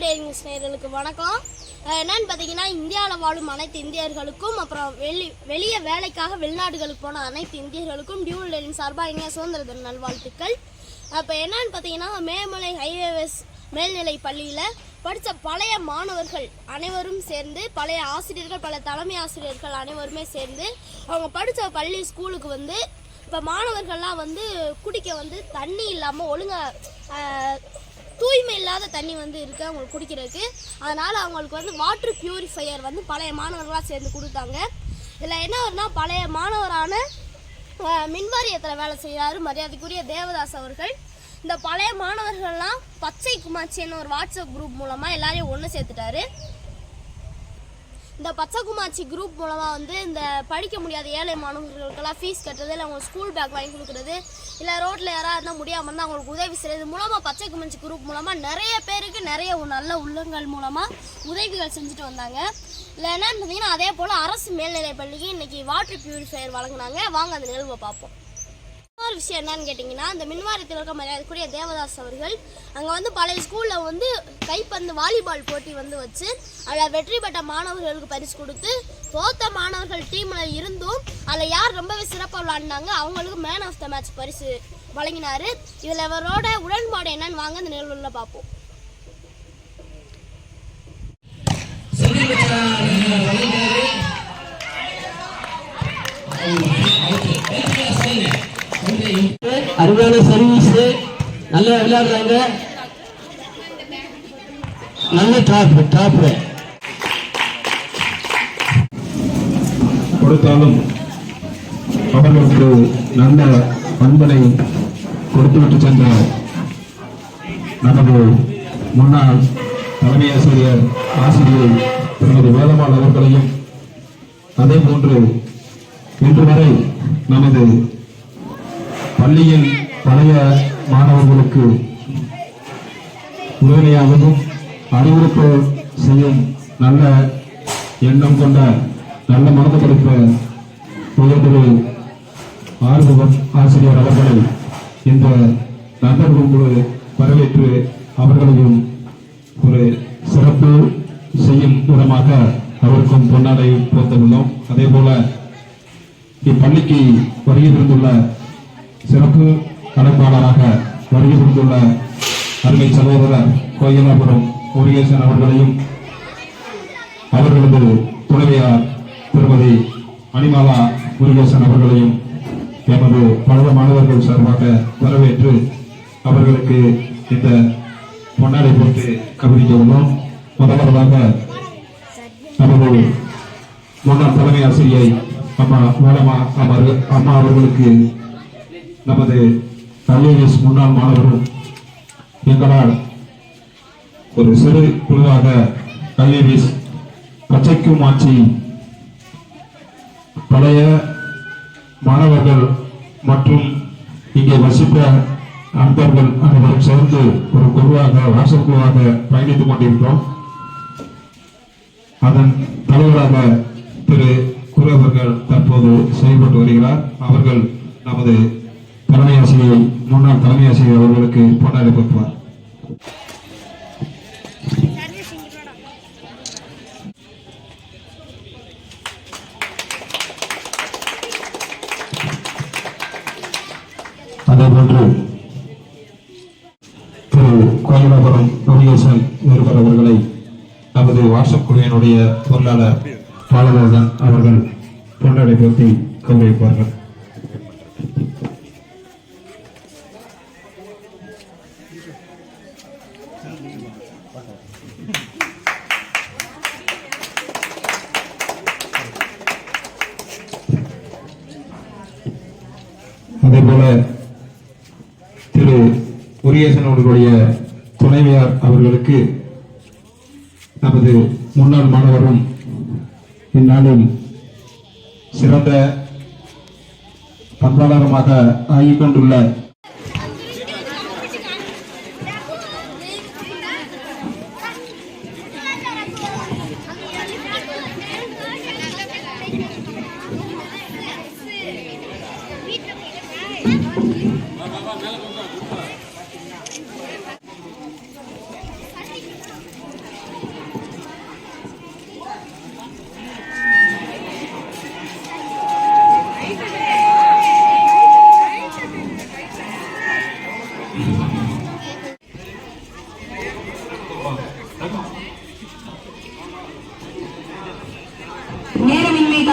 Daily news நேர்களுக்கு வணக்கம் என்னன்னு பார்த்தீங்கன்னா இந்தியாவில் வாழும் அனைத்து இந்தியர்களுக்கும் அப்புறம் வெளி வெளியே வேலைக்காக வெளிநாடுகளுக்கு போன அனைத்து இந்தியர்களுக்கும் டியூல் டெய்லின் சார்பாக இனிய சுதந்திர தின நல்வாழ்த்துக்கள். அப்போ என்னன்னு பார்த்தீங்கன்னா மேமலை ஹைவேஸ் மேல்நிலை பள்ளியில் படித்த பழைய மாணவர்கள் அனைவரும் சேர்ந்து பழைய ஆசிரியர்கள் பல தலைமை ஆசிரியர்கள் அனைவருமே சேர்ந்து அவங்க படித்த பள்ளி ஸ்கூலுக்கு வந்து இப்போ மாணவர்கள்லாம் வந்து குடிக்க வந்து தண்ணி இல்லாமல் ஒழுங்காக தூய்மை இல்லாத தண்ணி வந்து இருக்குது அவங்களுக்கு குடிக்கிறதுக்கு. அதனால் அவங்களுக்கு வந்து வாட்ரு பியூரிஃபையர் வந்து பழைய மாணவர்களாக சேர்ந்து கொடுத்தாங்க. இதில் என்ன வரும்னா பழைய மாணவரான மின்வாரியத்தில் வேலை செய்கிறாரு மரியாதைக்குரிய தேவதாஸ் அவர்கள். இந்த பழைய மாணவர்கள்லாம் பச்சை குமாச்சின்னு ஒரு வாட்ஸ்அப் குரூப் மூலமாக எல்லாரையும் ஒன்று சேர்த்துட்டாரு. இந்த பச்சைக்குமாச்சி குரூப் மூலமாக வந்து இந்த படிக்க முடியாத ஏழை மாணவர்களுக்கெல்லாம் ஃபீஸ் கட்டுறது இல்லை அவங்க ஸ்கூல் பேக் வாங்கி கொடுக்குறது இல்லை ரோட்டில் யாராக இருந்தால் முடியாமல் இருந்தால் அவங்களுக்கு உதவி செய்கிறது மூலமாக பச்சைக்குமாச்சி குரூப் மூலமாக நிறைய பேருக்கு நிறைய ஒரு நல்ல உள்ளங்கள் மூலமாக உதவிகள் செஞ்சுட்டு வந்தாங்க. இல்லை என்னன்னு பார்த்தீங்கன்னா அதே போல் அரசு மேல்நிலைப் பள்ளிக்கு இன்றைக்கி வாட்டர் பியூரிஃபையர் வழங்கினாங்க. வாங்க அந்த நிகழ்வை பார்ப்போம். இன்னொரு விஷயம் என்னன்னு கேட்டிங்கன்னா அந்த மின்வாரியத்தில் இருக்க மரியாதைக்குரிய தேவதாஸ் அவர்கள் அங்கே வந்து பழைய ஸ்கூலில் வந்து கைப்பந்து வாலிபால் போட்டி வந்து வச்சு அதில் வெற்றி பெற்ற மாணவர்களுக்கு பரிசு கொடுத்து தோத்த மாணவர்கள் டீமில் இருந்தும் அதில் யார் ரொம்பவே சிறப்பாக விளாண்டாங்க அவங்களுக்கு மேன் ஆஃப் த மேட்ச் பரிசு வழங்கினார். இதில் இவரோட உடன்பாடு என்னன்னு வாங்க இந்த நிகழ்வுல பார்ப்போம். அருமையான சர்வீஸ் நல்லா விளையாடுறாங்க. நல்ல டாப் டாப் கொடுத்தாலும் அவர்களுக்கு நல்ல பண்பனை கொடுத்துவிட்டு சென்ற நமது முன்னாள் தலைமை ஆசிரியர் ஆசிரியர் திருமதி வேதமாள் அவர்களையும் அதே போன்று இன்று வரை நமது பள்ளியின் பழைய மாணவர்களுக்கு உறுதுணையாகவும் அறிவுறுப்பு செய்யும் நல்ல எண்ணம் கொண்ட நல்ல மனது படைத்த உயர்திரு ஆறுமுகம் ஆசிரியர் அவர்களை இந்த நண்பர்கள் குழு வரவேற்று அவர்களையும் ஒரு சிறப்பு செய்யும் விதமாக அவருக்கும் பொன்னாடை போர்த்துள்ளோம் அதே போல இப்பள்ளிக்கு வருகை தந்துள்ள சிறப்பு அழைப்பாளராக வருகை புரிந்துள்ள அருமை சகோதரர் கோயிலாபுரம் முருகேசன் அவர்களையும் அவர்களது துணைவியார் திருமதி மணிமாலா முருகேசன் அவர்களையும் எமது பழைய மாணவர்கள் சார்பாக வரவேற்று அவர்களுக்கு இந்த பொன்னாடை போட்டு கவனிக்க உள்ளோம். முதல்வராக நமது முன்னாள் தலைமை ஆசிரியை அம்மா வேலம்மா அமர் அம்மா அவர்களுக்கு நமது ஐஏஎஸ் முன்னாள் மாணவரும் எங்களால் ஒரு சிறு குழுவாக ஐஏஎஸ் பச்சைக்கும் ஆட்சி பழைய மாணவர்கள் மற்றும் இங்கே வசித்த நண்பர்கள் அனைவரும் சேர்ந்து ஒரு குழுவாக வாசல் குழுவாக பயணித்துக் கொண்டிருக்கிறோம் அதன் தலைவராக திரு குரு அவர்கள் தற்போது செயல்பட்டு வருகிறார். அவர்கள் நமது தலைமை ஆசிரியை முன்னாள் தலைமை ஆசிரியர் அவர்களுக்கு பொன்னாடை கொடுப்பார். அதேபோன்று திரு கோயிலாபுரம் முருகேசன் நிருபர் அவர்களை நமது வாட்ஸ்அப் குழுவினுடைய பொருளாளர் பாலமுருகன் அவர்கள் பொன்னாடை பொருத்தி கௌரவிப்பார்கள் அதே போல திரு முருகேசன் அவர்களுடைய துணைவியார் அவர்களுக்கு நமது முன்னாள் மாணவரும் இந்நாளில் சிறந்த பண்பாளரமாக ஆகிக் கொண்டுள்ள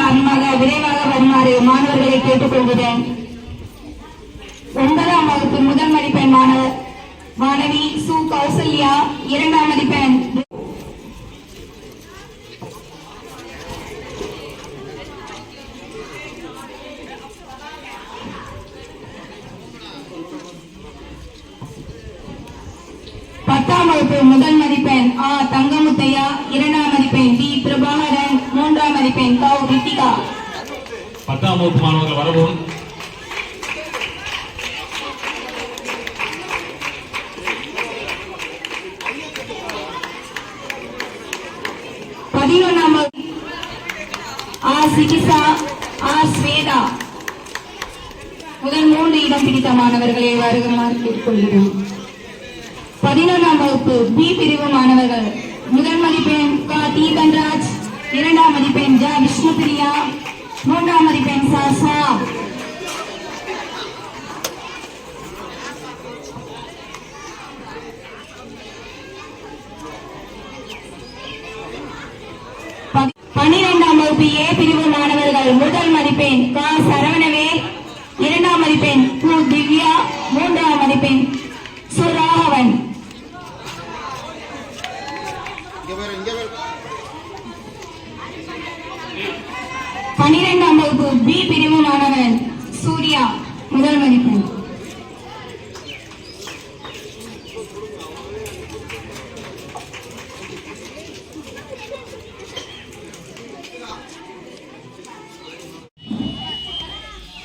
அன்பாக விரைவாக வருமாறு மாணவர்களை கேட்டுக்கொள்கிறேன். ஒன்பதாம் வகுப்பு முதல் மதிப்பெண் மாணவர் மாணவி சு. கௌசல்யா இரண்டாம் மதிப்பெண். பத்தாம் வகுப்பு முதல் மதிப்பெண் ஆ. தங்கமுத்தையா இரண்டாம் மதிப்பெண் டி பிரபாகரன். மூன்றாம் மதிப்பெண் கௌ ரித்திகா. பத்தாம் வகுப்பு மாணவர்கள் வரவும். பதினொன்றாம் சிகிசா ஸ்வேதா. முதல் மூன்று இடம் பிடித்த மாணவர்களை வருகுமாறு கேட்டுக்கொள்கிறோம். பதினொன்றாம் வகுப்பு பி பிரிவு மாணவர்கள். முதல் மதிப்பெண் க தீபன்ராஜ் இரண்டாம் மதிப்பெண் ஜ விஷ்ணுபிரியா. மூன்றாம் மதிப்பெண் சாசா பனிரெண்டாம் ப- வகுப்பு ஏ பிரிவு மாணவர்கள். முதல் மதிப்பெண் க சரவணவேல் இரண்டாம் மதிப்பெண் கு திவ்யா. மூன்றாம் மதிப்பெண் சு ராகவன் பன்னிரெண்டாம் வகுப்பு பி பிரிவு மாணவன் சூர்யா முதல் மதிப்பெண்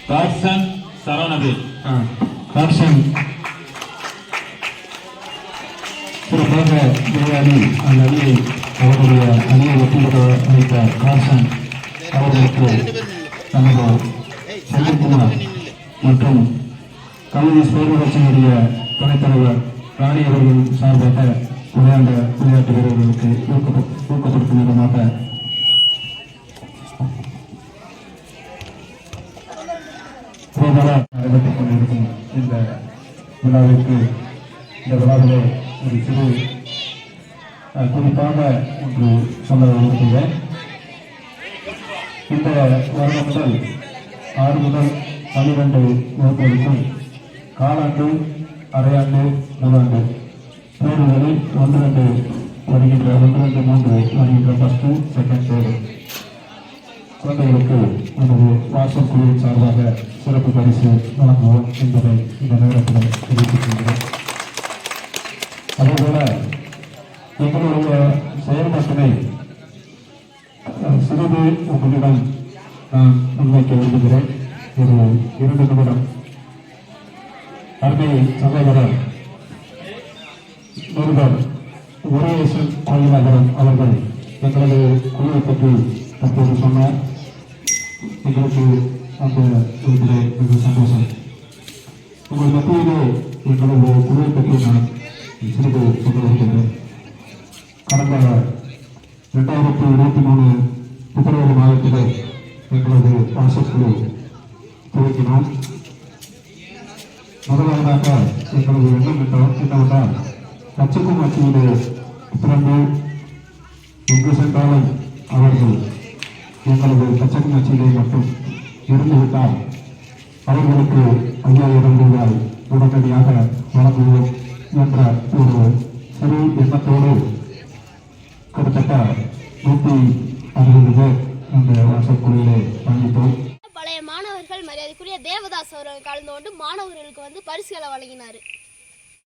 கார்சன் சரவணவேல் கார்ஷன் சிறப்பாக விளையாடி அந்த அணியை அவருடைய அணியை வெற்றிபெற வைத்த கார்ஷன் அவர்களுக்கு நமது செந்தில்குமார் மற்றும் கல்வி ஸ்போர்ட் கட்சியினுடைய துணைத் தலைவர் ராணி அவர்கள் சார்பாக விளையாண்ட விளையாட்டு வீரர்களுக்கு ஊக்கப்ப- ஊக்கப்படுத்தும் விதமாக கோபால நடைபெற்றுக் கொண்டிருக்கும் இந்த விழாவிற்கு இந்த விழாவிலே ஒரு சிறு குறிப்பாக ஒன்று சொல்ல விரும்புகிறேன் இந்த வருடம் முதல் ஆறு முதல் பன்னிரண்டு வகுப்புகளுக்கும் காலாண்டு அரையாண்டு முதலாண்டு தேர்வுகளில் ஒன்று ரெண்டு வருகின்ற ஒன்று ரெண்டு மூன்று வருகின்ற ஃபஸ்ட்டு செகண்ட் தேர்வு குழந்தைகளுக்கு நமது வாசல் குழுவின் சார்பாக சிறப்பு பரிசு வழங்குவோம் என்பதை இந்த நேரத்தில் தெரிவித்துக் கொள்கிறேன். அதேபோல எங்களுடைய செயல்பாட்டினை அஹ், உங்களிடம் நான் முன்வைக்க விரும்புகிறேன் ஒரு இரண்டு நிமிடம். அருமை சகோதரர் நிருபர் முருகேசன் கோயிலாகரன் அவர்கள் எங்களது குழுவை பற்றி தற்போது சொன்னார். எங்களுக்கு அந்த இதிலே மிக சந்தோஷம். உங்கள் மத்தியிலே எங்களது குழுவை பற்றி நான் சிறிது சொல்ல வருகிறேன் கடந்த ரெண்டாயிரத்தி இருபத்தி மூணு பிப்ரவரி மாதத்திலே எங்களது வாட்ஸ்அப் துவக்கினோம். முதலாவதாக எங்களது எண்ணம் என்றால் என்னவென்றால் கட்சிக்கும் ஆட்சியிலே பிறந்து எங்கு சென்றாலும் அவர்கள் எங்களது கட்சிக்கும் ஆட்சியிலே மட்டும் இருந்துவிட்டால் அவர்களுக்கு ஐயாயிரம் ரூபாய் உடனடியாக வழங்குவோம் என்ற ஒரு சிறு எண்ணத்தோடு கிட்டத்தட்ட நூற்றி வாட்ஸ்அப் குழுவிலே பழைய மாணவர்கள் மரியாதைக்குரிய தேவதாஸ் அவர்கள் கலந்து கொண்டு மாணவர்களுக்கு வந்து பரிசுகளை வழங்கினார்.